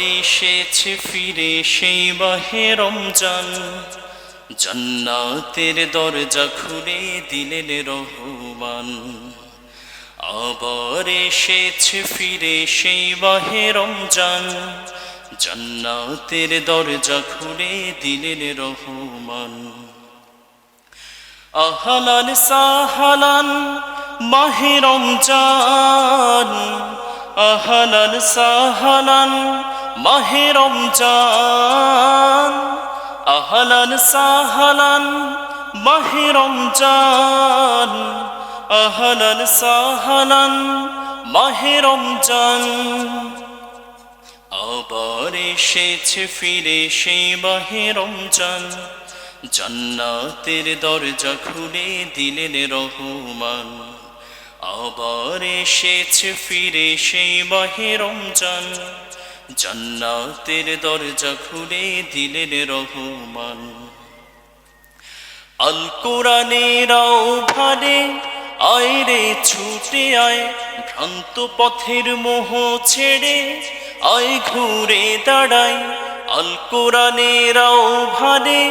এসেছে ফিরে সেই বাহে রমজান। জান্নাতের দরজা খুলে দিলেন রহমান। আবার এসেছে ফিরে সেই বাহে রমজান। জান্নাতের দরজা খুলে দিলেন রহমান। আহলান সাহালান মাহে রমজান। আহলান সাহালান মাহে রমজান, আহলান সাহালান, মাহে রমজান, আহলান সাহালান, মাহে রমজান। আবার এসেছে ফিরে সেই বাহে রমজান, জান্নাতের দরজা খুলে দিলেন রহমান। আবার এসেছে ফিরে সেই বাহে রমজান জান্নাতের দরজা খুলে দিলেন রহমান। আল কোরআনেরাও ভারে আয় রে ছুটে আয়, ভ্রান্ত পথের মোহ ছেড়ে আয়, ঘুরে দাঁড়ায়। আল কোরআনেরাও ভারে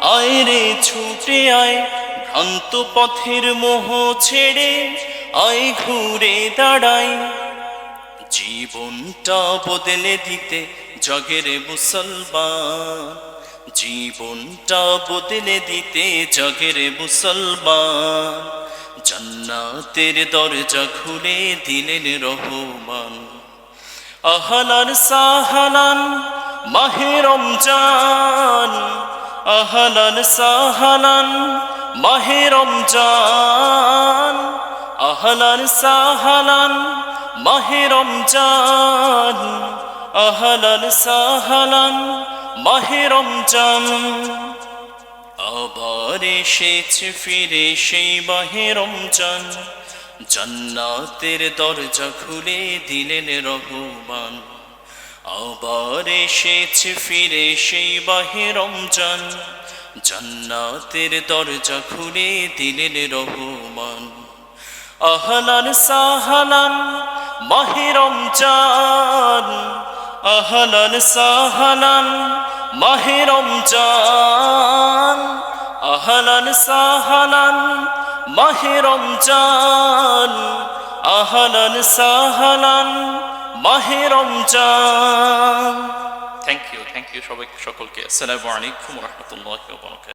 আয় রে ছুটে আয়, ভ্রান্ত পথের মোহ ছেড়ে আয়, ঘুরে দাঁড়ায়। জীবনটা বদলে দিতে জগের মুসলমান। জীবনটা বদলে দিতে জগের মুসলমান। জান্নাতের দরজা খুলে দিলেন রহমান। আহলান সাহালান, মাহে রমজান। আহলান সাহালান, মাহে রমজান। আহলান সাহালান মাহে রমজান আহলান সাহালান, মাহে রমজান। আবার এসেছে ফিরে সেই মাহে রমজান, জান্নাতের দরজা খুলে দিলেন রহমান। আবার এসেছে ফিরে সেই বাহে রমজান, জান্নাতের দরজা খুলে দিলেন রহমান। আহলান সাহালান মাহে রমজান, আহলান সাহালান, মাহে রমজান, আহলান সাহালান, মাহে রমজান, আহলান সাহালান, মাহে Ramzan. Thank you thank you সবাই সকলকে। আসসালামু আলাইকুম রহমতুল্লাহ